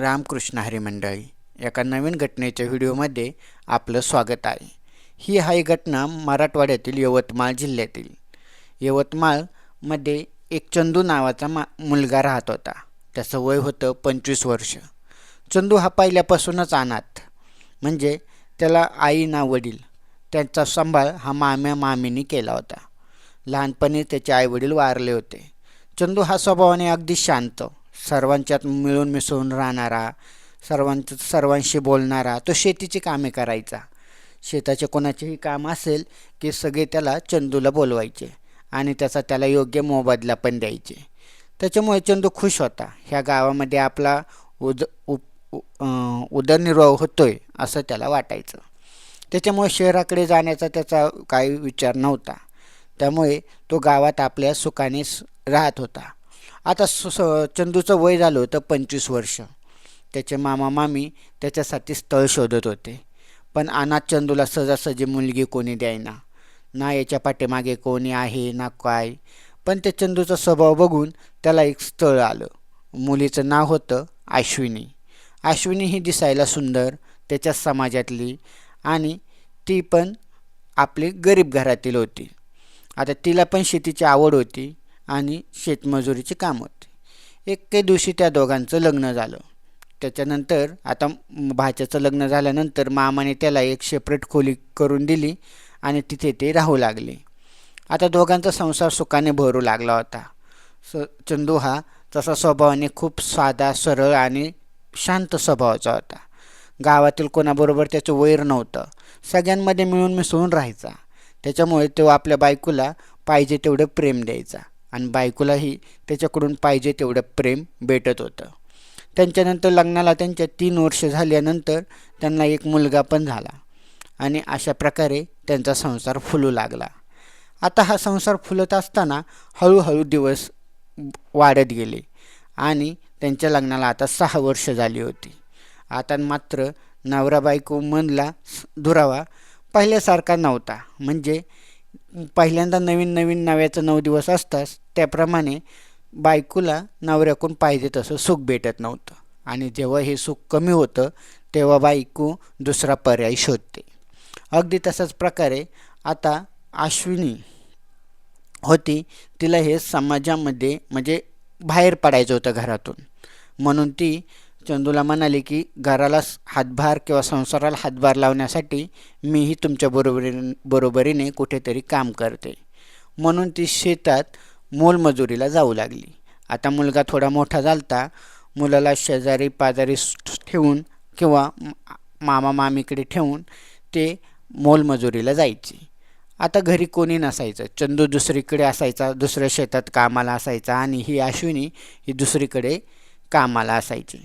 रामकृष्ण हरी मंडळी एका नवीन घटनेच्या व्हिडिओमध्ये आपलं स्वागत आहे. ही आहे घटना मराठवाड्यातील यवतमाळ जिल्ह्यातील. यवतमाळमध्ये एक चंदू नावाचा मा मुलगा राहत होता. त्याचं वय होतं पंचवीस वर्ष. चंदू हा पहिल्यापासूनच अनाथ. म्हणजे त्याला आई ना वडील त्यांचा सांभाळ हा माम्या मामीनी केला होता. लहानपणी त्याचे आईवडील वारले होते. चंदू हा स्वभावाने अगदी शांत सर्वांच्यात मिळून मिसळून राहणारा सर्वांच सर्वांशी बोलणारा तो शेतीची कामे करायचा. शेताचे कोणाचेही काम असेल की सगळे त्याला चंदूला बोलवायचे आणि त्याचा त्याला योग्य मोबदला पण द्यायचे. त्याच्यामुळे चंदू खुश होता. ह्या गावामध्ये आपला उद उप उदरनिर्वाह होतोय असं त्याला वाटायचं. त्याच्यामुळे शहराकडे जाण्याचा त्याचा काही विचार नव्हता. त्यामुळे तो गावात आपल्या सुखाने राहत होता. आता स चंदूचं वय झालं होतं पंचवीस वर्ष. त्याचे मामा मामी त्याच्यासाठी स्थळ शोधत होते. पण अनाथ चंदूला सहजासहजी मुलगी कोणी द्यायना. ना याच्या पाठीमागे कोणी आहे ना काय. पण त्या चंदूचा स्वभाव बघून त्याला एक स्थळ आलं. मुलीचं नाव होतं अश्विनी. अश्विनी ही दिसायला सुंदर त्याच्या समाजातली आणि ती पण आपली गरीब घरातील होती. आता तिला पण शेतीची आवड होती. आणि शेतमजुरीचे काम होते. एक काही दिवशी त्या दोघांचं लग्न झालं. त्याच्यानंतर आता भाच्याचं लग्न झाल्यानंतर मामाने त्याला एक सेपरेट खोली करून दिली आणि तिथे ते राहू लागले. आता दोघांचा संसार सुखाने भरू लागला होता. स चंदू हा तसा स्वभावाने खूप साधा सरळ आणि शांत स्वभावाचा होता. गावातील कोणाबरोबर त्याचं वैर नव्हतं. सगळ्यांमध्ये मिळून मिसळून राहायचा. त्याच्यामुळे तो आपल्या बायकोला पाहिजे तेवढं प्रेम द्यायचा. आणि बायकोलाही त्याच्याकडून पाहिजे तेवढं प्रेम भेटत होतं. त्यांच्यानंतर लग्नाला त्यांच्या तीन वर्ष झाल्यानंतर त्यांना एक मुलगा पण झाला. आणि अशा प्रकारे त्यांचा संसार फुलू लागला. आता हा संसार फुलत असताना हळूहळू दिवस वाढत गेले आणि त्यांच्या लग्नाला आता सहा वर्ष झाली होती. आता मात्र नवरा बायको मनला दुरावा पहिल्यासारखा नव्हता. म्हणजे पहिल्यांदा नवीन नवीन नव्याचं नऊ दिवस असताच त्याप्रमाणे बायकोला नवऱ्याकून पाहिजे तसं सुख भेटत नव्हतं. आणि जेव्हा हे सुख कमी होतं तेव्हा बायको दुसरा पर्याय शोधते. अगदी तशाच प्रकारे आता अश्विनी होती तिला हे समाजामध्ये म्हणजे बाहेर पडायचं होतं घरातून. म्हणून ती चंदूला म्हणाली की घराला हातभार किंवा संसाराला हातभार लावण्यासाठी मीही तुमच्या बरोबरी बरोबरीने कुठेतरी काम करते. म्हणून ती शेतात मोलमजुरीला जाऊ लागली. आता मुलगा थोडा मोठा झालता मुलाला शेजारी पाजारी ठेवून किंवा मामा मामीकडे ठेवून ते मोलमजुरीला जायचे. आता घरी कोणी नसायचं. चंदू दुसरीकडे असायचा दुसऱ्या शेतात कामाला असायचा आणि ही अश्विनी ही दुसरीकडे कामाला असायची.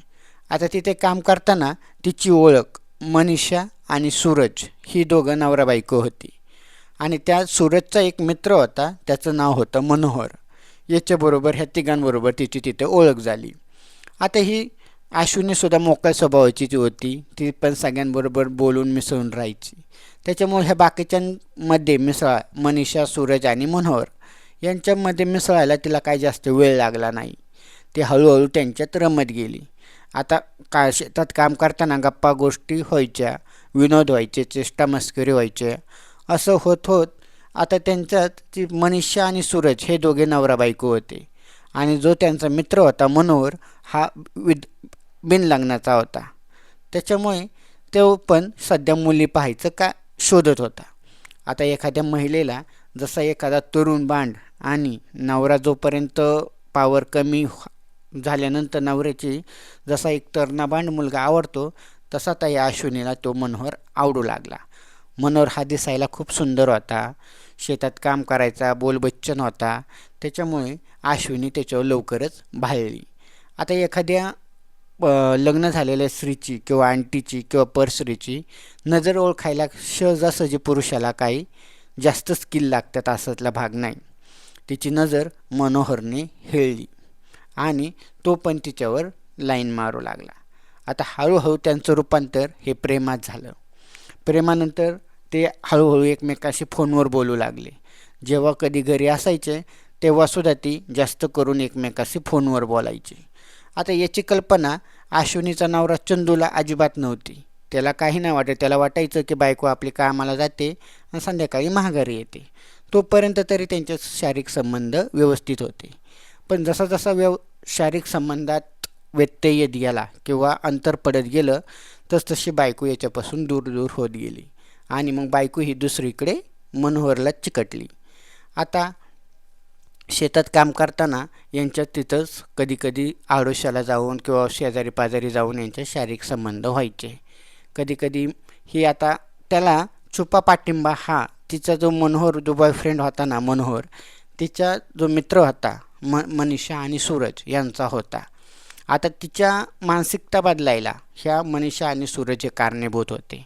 आता तिथे काम करताना तिची ओळख मनीषा आणि सूरज ही दोघं नवरा बायको होती. आणि त्या सूरजचा एक मित्र होता त्याचं नाव होतं मनोहर. याच्याबरोबर ह्या तिघांबरोबर तिची तिथे ओळख झाली. आता ही अश्विनीसुद्धा मोकळ्या स्वभावाची होती. ती पण सगळ्यांबरोबर बोलून मिसळून राहायची. त्याच्यामुळे ह्या बाकीच्यांमध्ये मिसळा मनीषा सूरज आणि मनोहर यांच्यामध्ये मिसळायला तिला काही जास्त वेळ लागला नाही. ती हळूहळू त्यांच्यात रमत गेली. आता का शेतात काम करताना गप्पा गोष्टी व्हायच्या विनोद व्हायचे चेष्टा मस्करी व्हायचे असं होत होत आता त्यांच्यात ती मनीषा आणि सूरज हे दोघे नवरा बायको होते. आणि जो त्यांचा मित्र होता मनोहर हा विद बिनलग्नाचा होता. त्याच्यामुळे तो पण सध्या मुली पाहायचं का शोधत होता. आता एखाद्या महिलेला जसा एखादा तरुण बांड आणि नवरा जोपर्यंत पावर कमी झाल्यानंतर नवऱ्याची जसा एक तर बांड मुलगा आवडतो तसा त्या या अश्विनीला तो मनोहर आवडू लागला. मनोहर हा दिसायला खूप सुंदर होता. शेतात काम करायचा बोलबच्चन होता. त्याच्यामुळे अश्विनी त्याच्यावर लवकरच भाळली. आता एखाद्या लग्न झालेल्या स्त्रीची किंवा आंटीची किंवा परस्त्रीची नजर ओळखायला सहजासहजी पुरुषाला काही जास्त स्किल लागतात असातला भाग नाही. तिची नजर मनोहरने हेळली. आणि तो पण तिच्यावर लाईन मारू लागला. आता हळूहळू त्यांचं रूपांतर हे प्रेमात झालं. प्रेमानंतर ते हळूहळू एकमेकाशी फोनवर बोलू लागले. जेव्हा कधी घरी असायचे तेव्हासुद्धा ती जास्त करून एकमेकाशी फोनवर बोलायची. आता याची कल्पना अश्विनीचा नवरा चंदूला अजिबात नव्हती. त्याला काही नाही वाटत. त्याला वाटायचं की बायको आपली कामाला जाते आणि संध्याकाळी महागारी येते. तोपर्यंत तरी त्यांचे शारीरिक संबंध व्यवस्थित होते. पण जसा जसा व्यव शारीरिक संबंधात व्यत्यय येत गेला किंवा अंतर पडत गेलं तसतशी बायको याच्यापासून दूर दूर होत गेली. आणि मग बायको ही दुसरीकडे मनोहरला चिकटली. आता शेतात काम करताना यांच्यात तिथंच कधीकधी आडोशाला जाऊन किंवा शेजारी पाजारी जाऊन यांचे शारीरिक संबंध व्हायचे. कधीकधी ही आता त्याला छुपा पाठिंबा हा तिचा जो मनोहर जो बॉयफ्रेंड होता ना मनोहर तिचा जो मित्र होता म मनीषा आणि सूरज यांचा होता. आता तिच्या मानसिकता बदलायला ह्या मनीषा आणि सूरज हे कारणीभूत होते.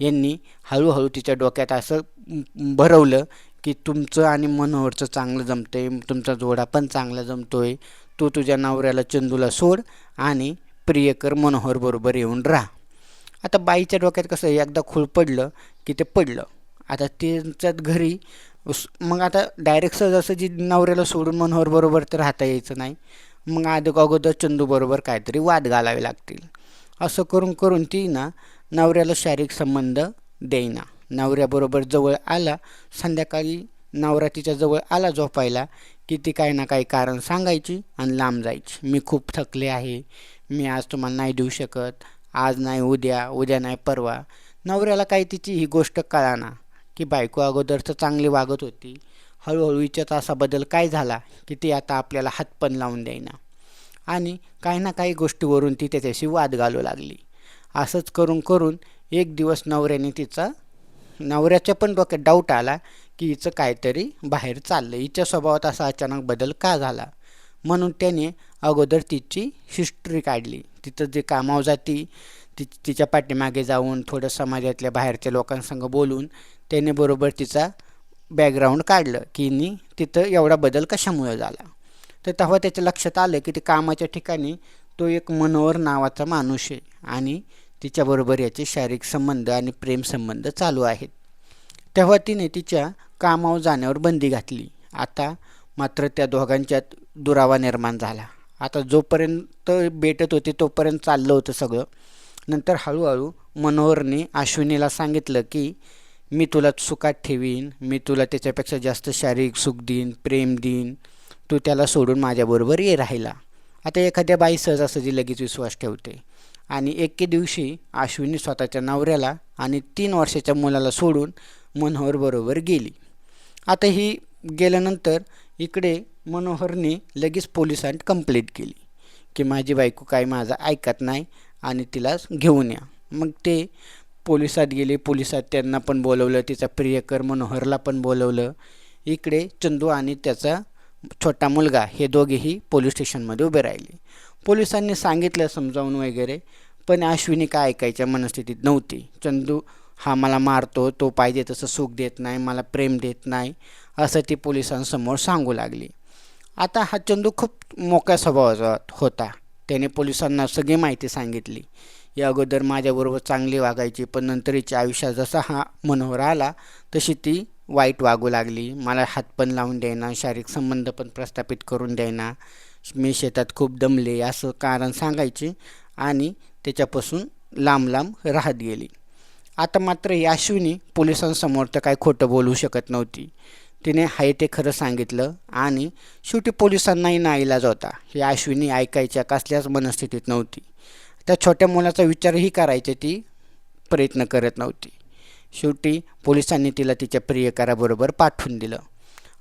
यांनी हळूहळू तिच्या डोक्यात असं भरवलं की तुमचं आणि मनोहरचं चांगलं जमतंय तुमचा जोडा पण चांगला जमतोय तू तुझ्या नवऱ्याला चंदूला सोड आणि प्रियकर मनोहर बरोबर येऊन राहा. आता बाईच्या डोक्यात कसं एकदा खूळ पडलं की ते पडलं. आता त्यांच्यात घरी मग आता डायरेक्ट सहजासहजी नवऱ्याला सोडून मनोहरबरोबर तर राहता यायचं नाही. मग आधी अगोदर चंदूबरोबर काहीतरी वाद घालावे लागतील. असं करून करून ती ना नवऱ्याला शारीरिक संबंध देईना. नवऱ्याबरोबर जवळ आला संध्याकाळी नवरा तिच्या जवळ आला झोपायला की ती काही ना काही कारण सांगायची आणि लांब जायची. मी खूप थकले आहे. मी आज तुम्हाला नाही देऊ शकत. आज नाही उद्या उद्या नाही परवा. नवऱ्याला काही तिची ही गोष्ट कळाना. की बायको अगोदर तर चांगली वागत होती. हळूहळू हिच्यात असा बदल काय झाला की ती आता आपल्याला हात पण लावून देईना. आणि काही ना काही गोष्टीवरून ती त्याच्याशी वाद घालू लागली. असंच करून करून एक दिवस नवऱ्याने तिचा नवऱ्याच्या पण डोक्यात डाऊट आला की हिचं काहीतरी बाहेर चाललं हिच्या स्वभावात असा अचानक बदल का झाला? म्हणून त्याने अगोदर तिची हिस्ट्री काढली. तिथं जे कामावर जाती ति तिच्या पाठीमागे जाऊन थोडं समाजातल्या बाहेरच्या लोकांसंग बोलून त्याने बरोबर तिचा बॅकग्राऊंड काढलं की नी तिथं एवढा बदल कशामुळे झाला? तर तेव्हा त्याच्या लक्षात आलं की ते कामाच्या ठिकाणी तो एक मनोहर नावाचा माणूस आहे आणि तिच्याबरोबर याचे शारीरिक संबंध आणि प्रेमसंबंध चालू आहेत. तेव्हा तिने तिच्या कामावर जाण्यावर बंदी घातली. आता मात्र त्या दोघांच्यात दुरावा निर्माण झाला. आता जोपर्यंत भेटत होते तोपर्यंत चाललं होतं सगळं. नंतर हळूहळू मनोहरने अश्विनीला सांगितलं की मी तुला सुखात ठेवीन मी तुला त्याच्यापेक्षा जास्त शारीरिक सुख देईन प्रेम देईन तू त्याला सोडून माझ्याबरोबर ये राहिला. आता एखाद्या बाई सहजासहजी लगेच विश्वास ठेवते. आणि एके दिवशी अश्विनी स्वतःच्या नवऱ्याला आणि तीन वर्षाच्या मुलाला सोडून मनोहरबरोबर गेली. आता ही गेल्यानंतर इकडे मनोहरने लगेच पोलिसांत कंप्लेंट केली की माझी बायको काय माझा ऐकत नाही आणि तिला घेऊन या. मग ते पोलिसात गेले पोलिसात त्यांना पण बोलवलं तिचा प्रियकर मनोहरला पण बोलवलं. इकडे चंदू आणि त्याचा छोटा मुलगा हे दोघेही पोलीस स्टेशनमध्ये उभे राहिले. पोलिसांनी सांगितलं समजावून वगैरे पण अश्विनी काय ऐकायच्या मनस्थितीत नव्हती. चंदू हा मला मारतो तो पाहिजे तसं सुख देत नाही मला प्रेम देत नाही असं ती पोलिसांसमोर सांगू लागली. आता हा चंदू खूप मोक्या स्वभावाचा होता. त्याने पोलिसांना सगळी माहिती सांगितली. या अगोदर माझ्याबरोबर चांगली वागायची पण नंतरच्या आयुष्यात जसा हा मनोहर आला तशी ती वाईट वागू लागली. मला हात पण लावून द्यायना शारीरिक संबंध पण प्रस्थापित करून द्यायना. मी शेतात खूप दमले असं कारण सांगायचे आणि त्याच्यापासून लांब लांब राहत गेली. आता मात्र ही अश्विनी पोलिसांसमोर तर काय खोटं बोलू शकत नव्हती. तिने हाय ते खरं सांगितलं आणि शेवटी पोलिसांनाही नाईलाज होता. ही अश्विनी ऐकायच्या कसल्याच मनस्थितीत नव्हती. त्या छोट्या मुलाचा विचारही करायचे ती प्रयत्न करत नव्हती. शेवटी पोलिसांनी तिला तिच्या प्रियकाराबरोबर पाठवून दिलं.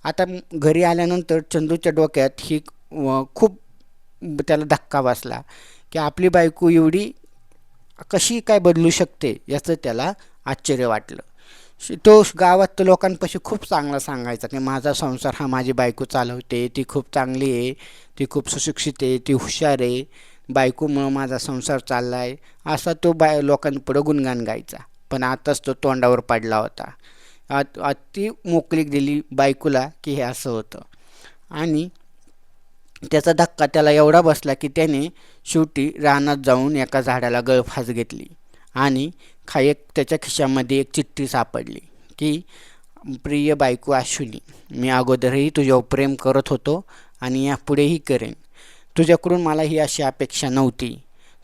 आता घरी आल्यानंतर चंदूच्या डोक्यात ही खूप त्याला धक्का बसला की आपली बायको एवढी कशी काय बदलू शकते याचं त्याला आश्चर्य वाटलं. तो गावात तर लोकांपाशी खूप चांगला सांगायचा की माझा संसार हा माझी बायको चालवते ती खूप चांगली आहे ती खूप सुशिक्षित आहे ती हुशार आहे. बायकोमुळं माझा संसार चालला आहे असा तो बाय लोकांपुढं गुणगान गायचा. पण आताच तो तोंडावर पडला होता. अति मोकळीक दिली बायकोला की हे असं होतं. आणि त्याचा धक्का त्याला एवढा बसला की त्याने शेवटी रानात जाऊन एका झाडाला गळफास घेतली. आणि खा एक त्याच्या खिशामध्ये एक चिठ्ठी सापडली की प्रिय बायको अश्विनी मी अगोदरही तुझ्यावर प्रेम करत होतो आणि यापुढेही करेन. तुझ्याकडून मला ही अशी अपेक्षा नव्हती.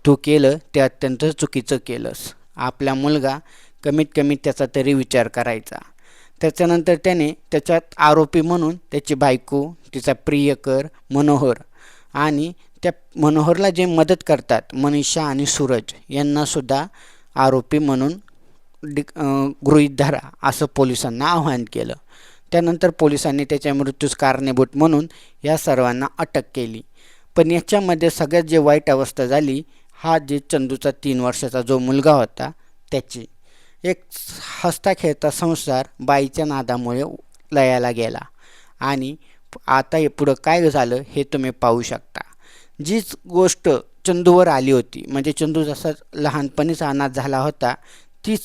तू केलं ते अत्यंत चुकीचं केलंस. आपला मुलगा कमीत कमी त्याचा तरी विचार करायचा. त्याच्यानंतर त्याने त्याच्यात आरोपी म्हणून त्याची बायको तिचा प्रियकर मनोहर आणि त्या मनोहरला जे मदत करतात मनीषा आणि सूरज यांनासुद्धा आरोपी म्हणून डि गृहीत धरा असं पोलिसांना आवाहन केलं. त्यानंतर पोलिसांनी त्याच्या मृत्यूस कारणीभूत म्हणून या सर्वांना अटक केली. पण याच्यामध्ये सगळ्यात जे वाईट अवस्था झाली हा जे चंदूचा तीन वर्षाचा जो मुलगा होता त्याची. एक हसता खेळता संसार बाईच्या नादामुळे लयाला गेला. आणि आता हे पुढं काय झालं हे तुम्ही पाहू शकता. जीच गोष्ट चंदूवर आली होती म्हणजे चंदू जसा लहानपणीच अनाथ झाला होता तीच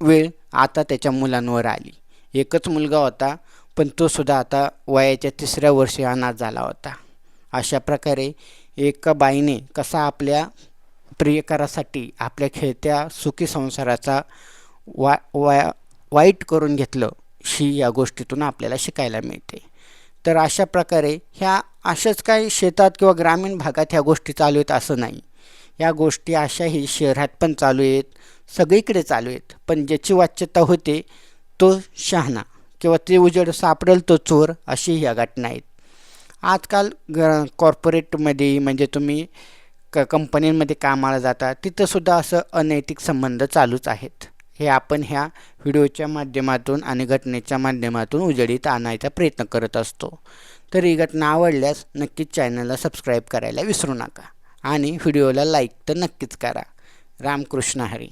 वेळ आता त्याच्या मुलांवर आली. एकच मुलगा होता पण तो सुद्धा आता वयाच्या तिसऱ्या वर्षी अनाथ झाला होता. अशा प्रकारे एका बाईने कसा आपल्या प्रियकरासाठी आपल्या खेळत्या सुखी संसाराचा वा वाया वाईट करून घेतलं ही या गोष्टीतून आपल्याला शिकायला मिळते. तर अशा प्रकारे ह्या अशाच काही शेतात किंवा ग्रामीण भागात ह्या गोष्टी चालू आहेत असं नाही. या गोष्टी अशाही शहरात पण चालू आहेत सगळीकडे चालू आहेत. पण ज्याची वाच्यता होते तो शहाणा किंवा ते उजेड सापडेल तो चोर अशी ह्या घटना आहेत. आजकाल ग कॉर्पोरेटमध्ये म्हणजे तुम्ही क कंपनींमध्ये कामाला जाता तिथंसुद्धा असं अनैतिक संबंध चालूच आहेत. हे आपण ह्या व्हिडिओच्या माध्यमातून आणि घटनेच्या माध्यमातून उजेडीत आणायचा प्रयत्न करत असतो. तर ही घटना आवडल्यास नक्कीच चॅनलला सबस्क्राईब करायला विसरू नका. आणि व्हिडिओला लाईक तर नक्कीच करा. रामकृष्ण हरी.